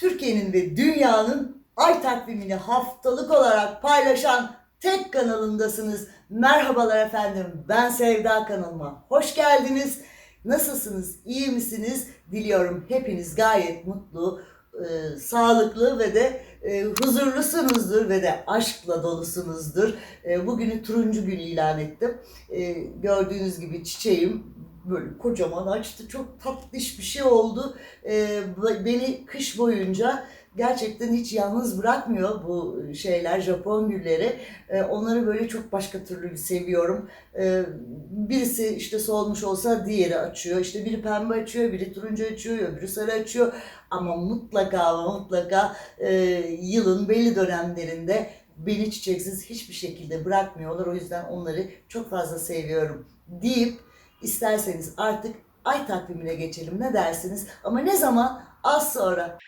Türkiye'nin ve dünyanın ay takvimini haftalık olarak paylaşan tek kanalındasınız. Merhabalar efendim. Ben Sevda kanalıma. Hoş geldiniz. Nasılsınız? İyi misiniz? Diliyorum hepiniz gayet mutlu, e, sağlıklı ve de e, huzurlusunuzdur ve de aşkla dolusunuzdur. E, bugünü turuncu gün ilan ettim. E, gördüğünüz gibi çiçeğim böyle kocaman açtı. Çok tatlış bir şey oldu. E, beni kış boyunca gerçekten hiç yalnız bırakmıyor bu şeyler Japon gülleri. E, onları böyle çok başka türlü seviyorum. E, birisi işte solmuş olsa diğeri açıyor. İşte biri pembe açıyor, biri turuncu açıyor, öbürü sarı açıyor. Ama mutlaka mutlaka e, yılın belli dönemlerinde beni çiçeksiz hiçbir şekilde bırakmıyorlar. O yüzden onları çok fazla seviyorum deyip isterseniz artık ay takvimine geçelim ne dersiniz? Ama ne zaman? Az sonra.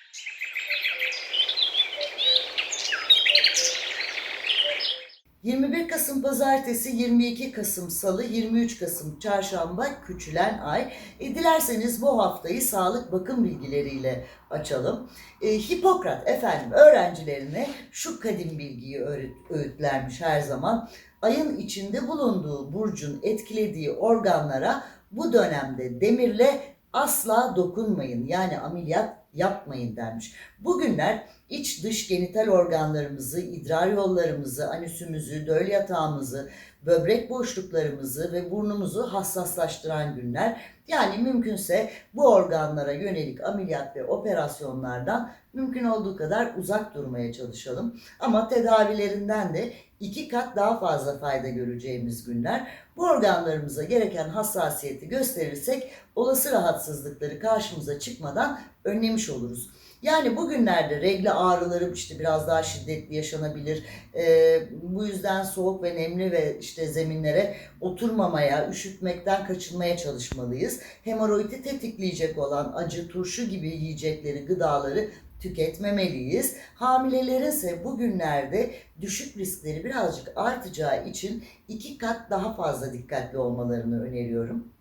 ...21 Kasım Pazartesi, 22 Kasım Salı, 23 Kasım Çarşamba küçülen ay. E, dilerseniz bu haftayı sağlık bakım bilgileriyle açalım. E, Hipokrat efendim öğrencilerine şu kadim bilgiyi öğüt, öğütlermiş her zaman. Ayın içinde bulunduğu burcun etkilediği organlara bu dönemde demirle asla dokunmayın. Yani ameliyat yapmayın dermiş. Bugünler iç dış genital organlarımızı, idrar yollarımızı, anüsümüzü, döl yatağımızı, böbrek boşluklarımızı ve burnumuzu hassaslaştıran günler. Yani mümkünse bu organlara yönelik ameliyat ve operasyonlardan mümkün olduğu kadar uzak durmaya çalışalım. Ama tedavilerinden de iki kat daha fazla fayda göreceğimiz günler. Bu organlarımıza gereken hassasiyeti gösterirsek olası rahatsızlıkları karşımıza çıkmadan önlemiş oluruz. Yani bugünlerde regle ağrıları işte biraz daha şiddetli yaşanabilir. Ee, bu yüzden soğuk ve nemli ve işte zeminlere oturmamaya, üşütmekten kaçınmaya çalışmalıyız. Hemoroidi tetikleyecek olan acı, turşu gibi yiyecekleri, gıdaları tüketmemeliyiz. Hamilelerin ise bugünlerde düşük riskleri birazcık artacağı için iki kat daha fazla dikkatli olmalarını öneriyorum.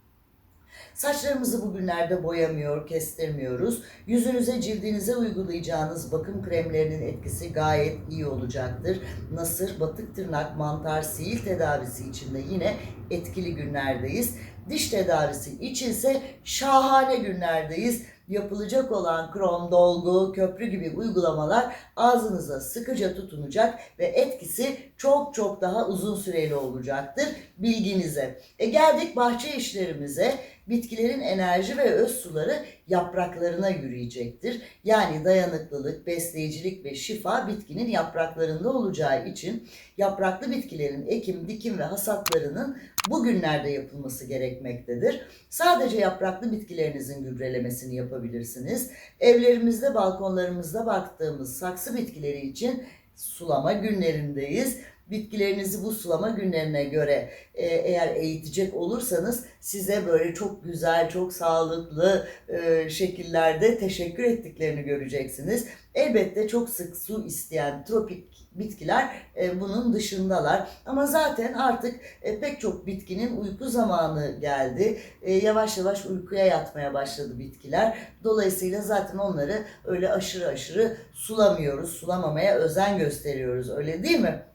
Saçlarımızı bugünlerde boyamıyor, kestirmiyoruz. Yüzünüze, cildinize uygulayacağınız bakım kremlerinin etkisi gayet iyi olacaktır. Nasır, batık tırnak, mantar, sihir tedavisi için de yine etkili günlerdeyiz. Diş tedavisi içinse şahane günlerdeyiz yapılacak olan krom, dolgu, köprü gibi uygulamalar ağzınıza sıkıca tutunacak ve etkisi çok çok daha uzun süreli olacaktır bilginize. E geldik bahçe işlerimize. Bitkilerin enerji ve öz suları yapraklarına yürüyecektir. Yani dayanıklılık, besleyicilik ve şifa bitkinin yapraklarında olacağı için yapraklı bitkilerin ekim, dikim ve hasatlarının bugünlerde yapılması gerekmektedir. Sadece yapraklı bitkilerinizin gübrelemesini yapabilirsiniz. Evlerimizde, balkonlarımızda baktığımız saksı bitkileri için sulama günlerindeyiz bitkilerinizi bu sulama günlerine göre e, eğer eğitecek olursanız size böyle çok güzel, çok sağlıklı e, şekillerde teşekkür ettiklerini göreceksiniz. Elbette çok sık su isteyen tropik bitkiler e, bunun dışındalar. Ama zaten artık e, pek çok bitkinin uyku zamanı geldi. E, yavaş yavaş uykuya yatmaya başladı bitkiler. Dolayısıyla zaten onları öyle aşırı aşırı sulamıyoruz. Sulamamaya özen gösteriyoruz. Öyle değil mi?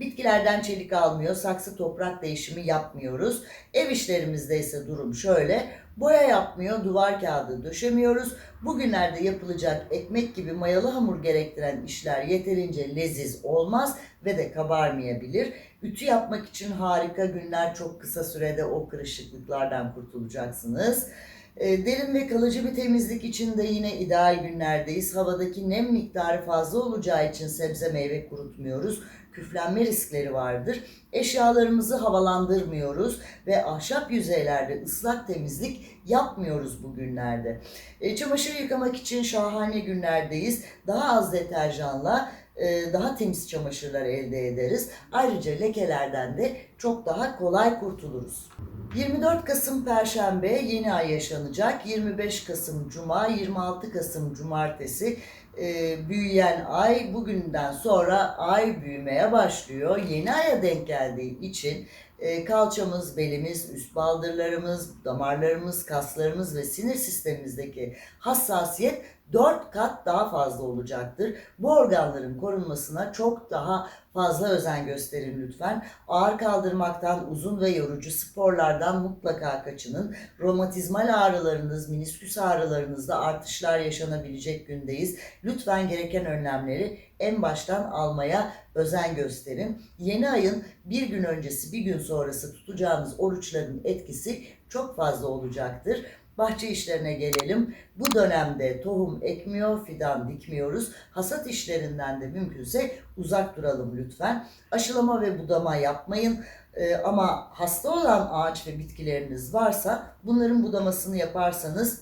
Bitkilerden çelik almıyor, saksı toprak değişimi yapmıyoruz. Ev işlerimizde ise durum şöyle. Boya yapmıyor, duvar kağıdı döşemiyoruz. Bugünlerde yapılacak ekmek gibi mayalı hamur gerektiren işler yeterince leziz olmaz ve de kabarmayabilir. Ütü yapmak için harika günler çok kısa sürede o kırışıklıklardan kurtulacaksınız. E, derin ve kalıcı bir temizlik için de yine ideal günlerdeyiz. Havadaki nem miktarı fazla olacağı için sebze meyve kurutmuyoruz küflenme riskleri vardır. Eşyalarımızı havalandırmıyoruz ve ahşap yüzeylerde ıslak temizlik yapmıyoruz bugünlerde. E, çamaşır yıkamak için şahane günlerdeyiz. Daha az deterjanla e, daha temiz çamaşırlar elde ederiz. Ayrıca lekelerden de çok daha kolay kurtuluruz. 24 Kasım Perşembe yeni ay yaşanacak. 25 Kasım Cuma, 26 Kasım Cumartesi e, büyüyen ay bugünden sonra ay büyümeye başlıyor. Yeni aya denk geldiği için e, kalçamız, belimiz, üst baldırlarımız, damarlarımız, kaslarımız ve sinir sistemimizdeki hassasiyet 4 kat daha fazla olacaktır. Bu organların korunmasına çok daha fazla özen gösterin lütfen. Ağır kaldırmaktan, uzun ve yorucu sporlardan mutlaka kaçının. Romatizmal ağrılarınız, minisküs ağrılarınızda artışlar yaşanabilecek gündeyiz. Lütfen gereken önlemleri en baştan almaya özen gösterin. Yeni ayın bir gün öncesi, bir gün sonrası tutacağınız oruçların etkisi çok fazla olacaktır. Bahçe işlerine gelelim. Bu dönemde tohum ekmiyor, fidan dikmiyoruz. Hasat işlerinden de mümkünse uzak duralım lütfen. Aşılama ve budama yapmayın. Ee, ama hasta olan ağaç ve bitkileriniz varsa bunların budamasını yaparsanız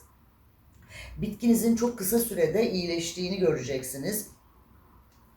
bitkinizin çok kısa sürede iyileştiğini göreceksiniz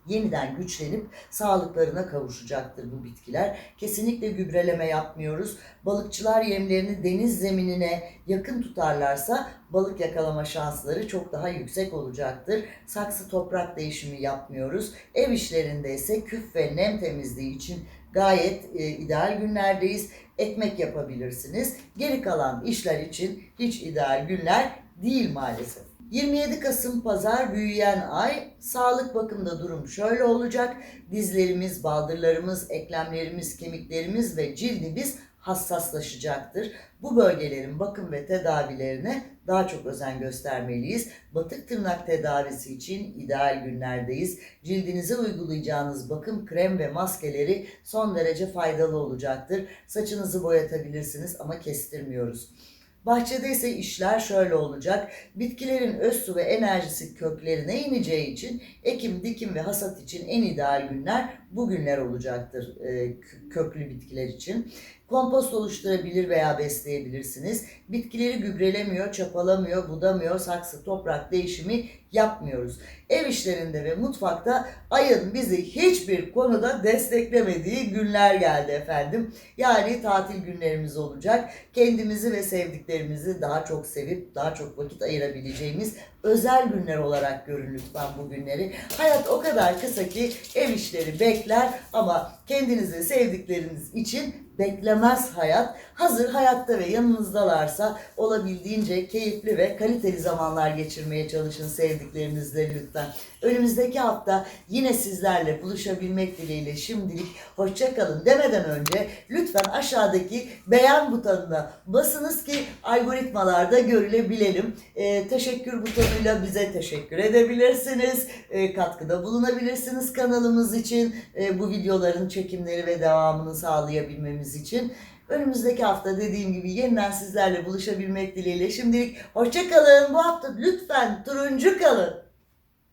yeniden güçlenip sağlıklarına kavuşacaktır bu bitkiler. Kesinlikle gübreleme yapmıyoruz. Balıkçılar yemlerini deniz zeminine yakın tutarlarsa balık yakalama şansları çok daha yüksek olacaktır. Saksı toprak değişimi yapmıyoruz. Ev işlerinde ise küf ve nem temizliği için gayet e, ideal günlerdeyiz. Ekmek yapabilirsiniz. Geri kalan işler için hiç ideal günler değil maalesef. 27 Kasım Pazar büyüyen ay. Sağlık bakımında durum şöyle olacak. Dizlerimiz, baldırlarımız, eklemlerimiz, kemiklerimiz ve cildimiz hassaslaşacaktır. Bu bölgelerin bakım ve tedavilerine daha çok özen göstermeliyiz. Batık tırnak tedavisi için ideal günlerdeyiz. Cildinize uygulayacağınız bakım krem ve maskeleri son derece faydalı olacaktır. Saçınızı boyatabilirsiniz ama kestirmiyoruz. Bahçede ise işler şöyle olacak. Bitkilerin öz su ve enerjisi köklerine ineceği için ekim, dikim ve hasat için en ideal günler bu günler olacaktır e, köklü bitkiler için. Kompost oluşturabilir veya besleyebilirsiniz. Bitkileri gübrelemiyor, çapalamıyor, budamıyor, saksı, toprak değişimi yapmıyoruz. Ev işlerinde ve mutfakta ayın bizi hiçbir konuda desteklemediği günler geldi efendim. Yani tatil günlerimiz olacak. Kendimizi ve sevdiklerimizi daha çok sevip daha çok vakit ayırabileceğimiz özel günler olarak görün lütfen bu günleri. Hayat o kadar kısa ki ev işleri bekler ama kendinizi sevdikleriniz için beklemez hayat. Hazır hayatta ve yanınızdalarsa olabildiğince keyifli ve kaliteli zamanlar geçirmeye çalışın sevdiklerinizle lütfen. Önümüzdeki hafta yine sizlerle buluşabilmek dileğiyle şimdilik hoşça kalın demeden önce lütfen aşağıdaki beğen butonuna basınız ki algoritmalarda görülebilelim. Ee, teşekkür butonuyla bize teşekkür edebilirsiniz. Ee, katkıda bulunabilirsiniz kanalımız için. Ee, bu videoların çekimleri ve devamını sağlayabilmemiz için. Önümüzdeki hafta dediğim gibi yeniden sizlerle buluşabilmek dileğiyle şimdilik hoşça kalın. Bu hafta lütfen turuncu kalın.